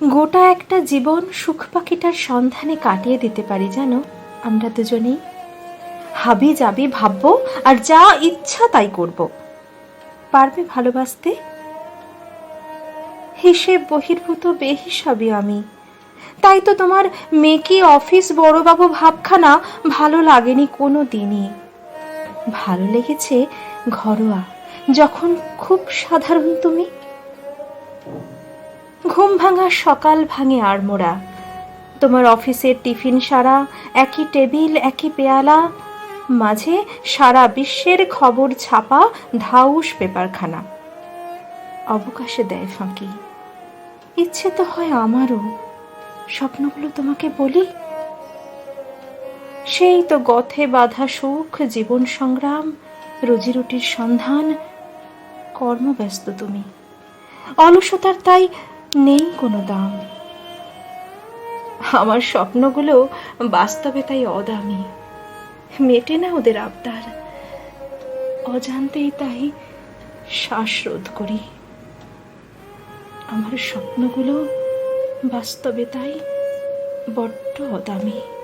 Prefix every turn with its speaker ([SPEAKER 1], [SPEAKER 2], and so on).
[SPEAKER 1] গোটা একটা জীবন সুখ পাখিটার সন্ধানে কাটিয়ে দিতে পারি জানো, আমরা দুজনেই? হাবি যাবি ভাববো, আর যা ইচ্ছা তাই করব। পারবে ভালোবাসতে? হিসেব বহির্ভূত বেহিসাবি আমি। তাই তো তোমার মেকি অফিস বড়বাবু ভাবখানা ভালো লাগেনি কোনো দিনই। ভালো লেগেছে ঘরোয়া, যখন খুব সাধারণ তুমি। ঘুম ভাঙা সকাল ভাঙে আড়মোড়া। তোমার অফিসের টিফিন সারা, একই টেবিল, একই পেয়ালা, মাঝে সারা বিশ্বের খবর ছাপা ধাউস পেপারখানা। অবকাশে দেয় ফাঁকি। ইচ্ছে তো হয় আমারও। স্বপ্নগুলো তোমাকে বলি? সেই তো গথে বাধা সুখ, জীবন সংগ্রাম রুজিরুটির সন্ধান, কর্মব্যস্ত তুমি। অলসতার তাই নেই কোনো দাম। আমার স্বপ্নগুলো বাস্তবে তাই অদামি। মেটে না ওদের আবদার। অজান্তেই তাই শ্বাসরোধ করি। আমার স্বপ্নগুলো বাস্তবে তাই বড্ড অদামি।